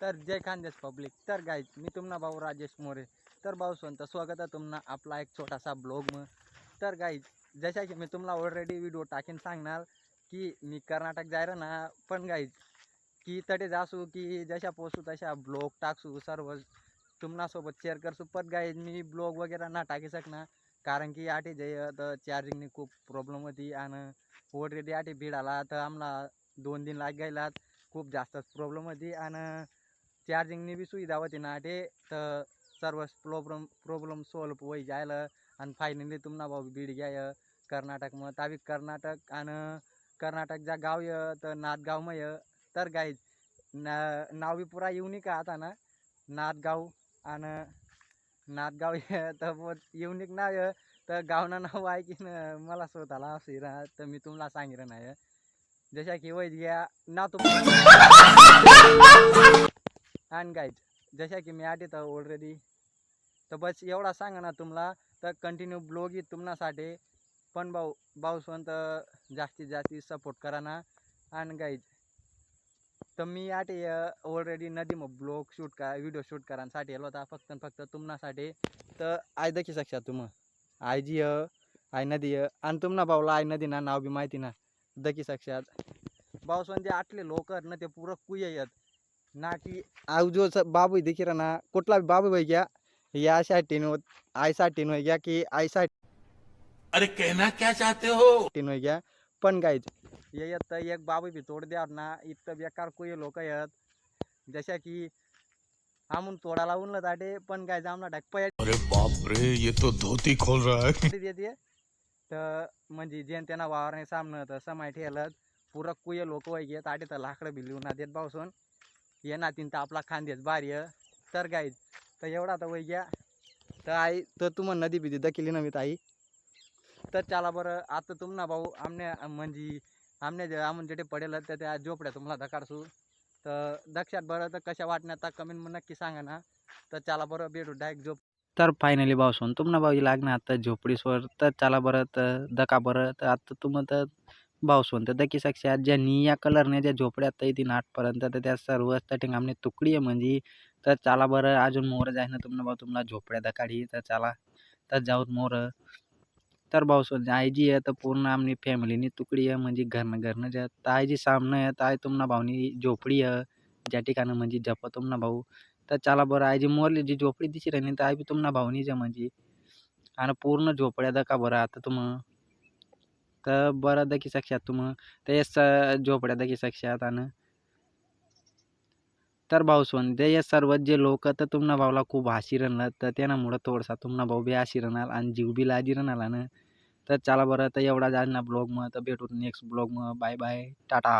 तर जय खानदेश पब्लिक. तर गाईज मी तुम्हाला भाऊ राजेश मोरे. तर भाऊ स्वतः स्वागत आहे तुम्हाला आपला एक छोटासा ब्लॉग मग. तर गाईज जशा की मी तुम्हाला ऑलरेडी व्हिडिओ टाकीन सांगणार की मी कर्नाटक जायला ना पण गाईज की तडे जासू की जशा पोसू तशा ब्लॉग टाकसू सर्व तुम्हासोबत शेअर करसू. पण गाईज मी ब्लॉग वगैरे ना टाकी शकणार. कारण की आठी जे तर चार्जिंगनी खूप प्रॉब्लेम होती आणि ऑलरेडी आठी भीड आला तर आम्हाला दोन दिन लाग गेलात. खूप जास्तच प्रॉब्लेम होती आणि चार्जिंगनी बी सुविधा होती ना ते तर सर्व प्रॉब्लम प्रॉब्लम सॉल्व होई जायला आणि फायनली तुम्हाला भाऊ बीड घ्याय कर्नाटक मग तावी कर्नाटक आणि कर्नाटक ज्या गाव य तर नाथगाव मग य तर गाईज ना नाव बी पुरा युनिक आता ना नादगाव आणि नादगाव य तर मग युनिक नाव य तर गावना नाव ऐकीन मला स्वतःला असं राहा तर मी तुम्हाला सांगितलं नाही जशा की वैद्य घ्या ना अँड गाईज जशा की मी आठीत ऑलरेडी तर बस एवढा सांगा ना तुम्हाला. तर कंटिन्यू ब्लॉग येत तुमनासाठी पण भाऊ भाऊसवंत जास्तीत जास्त सपोर्ट करा ना. अँड गाईज तर मी आठ ऑलरेडी नदी मग ब्लॉग शूट का व्हिडिओ शूट करायसाठी आलो होता. फक्त फक्त तुमनासाठी तर आय दखी शकता तुम आय जी आय नदी आणि तुमना भाऊला आय नदी ना नाव बी माहिती ना. दखी शकतात भाऊसवंत म्हणजे आटले लोकर ना ते पुरं कुय येत ना की आव जो स- बाबू देखील ना कुठला बी बाबू भाई घ्या या साठी होत आयसाठी होय घ्या की आयसाठी अरे कहना क्या चाहते हो? होय घ्या पण गायच ये येत तर एक बाबू बी तोड द्या ना इतकं बेकार कुय लोक येत जशा की आमून तोडा लावून ताटे पण काय जामना टाक पया अरे बाप रे ये तो धोती खोल रहा है। देते तर म्हणजे जेन त्यांना वावरणे सामनं तर समाय ठेलत पुरं कुय लोक वय घेत आटे तर लाकडं बी लिहून देत पावसून ये ना तीन तर आपला खांदेच भारी तर गाईज तर एवढा तर वय घ्या. तर आई तर तुम्हाला नदी बिदी दखिली नव्हे आई. तर चला बरं आता तुम्हाला भाऊ आमने म्हणजे आमने जे आमून जेटे पडेल तर त्या झोपड्या तुम्हाला धकाडसू. तर दक्षात बरं तर कशा वाटण्यात कमेंट मग नक्की सांगा ना. तर चला बरं भेटू डायरेक्ट झोप. तर फायनली भाऊ सोन तुम्हाला भाऊ लागणार आता झोपडीसवर. तर चला बरं तर दका बरं. तर आता तुम तर भावसवंत तर दकी साक्षात ज्या निया कलरने ज्या झोपड्यात येतील आठपर्यंत तर त्या सर्व ठिकाणी आमने तुकडी आहे म्हणजे तर चला बरं अजून मोर जाय ना तुम्हाला भाऊ तुम्हाला झोपड्या दकाडी तर चला तर जाऊत मोर. तर भाऊसवंत आईजी आहे तर पूर्ण आमनी फॅमिलीनी तुकडी आहे म्हणजे घरनं घरनं ज्या तर आई सामनं आहे तर आई तुम्हाला भाऊनी झोपडी आहे ज्या ठिकाणी म्हणजे जप तुम्हाला भाऊ. तर चला बरं आईजी मोरली जी झोपडी दिशी राहिली तर आई बी तुम्हाला भाऊनी जा म्हणजे. आणि पूर्ण झोपड्या दका बरं आता तुम तर बरं दखी शकशात तुम तर झोपड्या दखी शकशात आणि तर भाऊ सोन ते या सर्व जे लोक तर तुमना भाऊला खूप हसी राहणार तर त्यानामुळं थोडसा तुमना भाऊ बी हाशी राहणार आणि जीव बी लाजी राहणार ना तर चला बरं तर एवढा जाणार ब्लॉग मग तर भेटू नेक्स्ट ब्लॉग मग बाय बाय टाटा.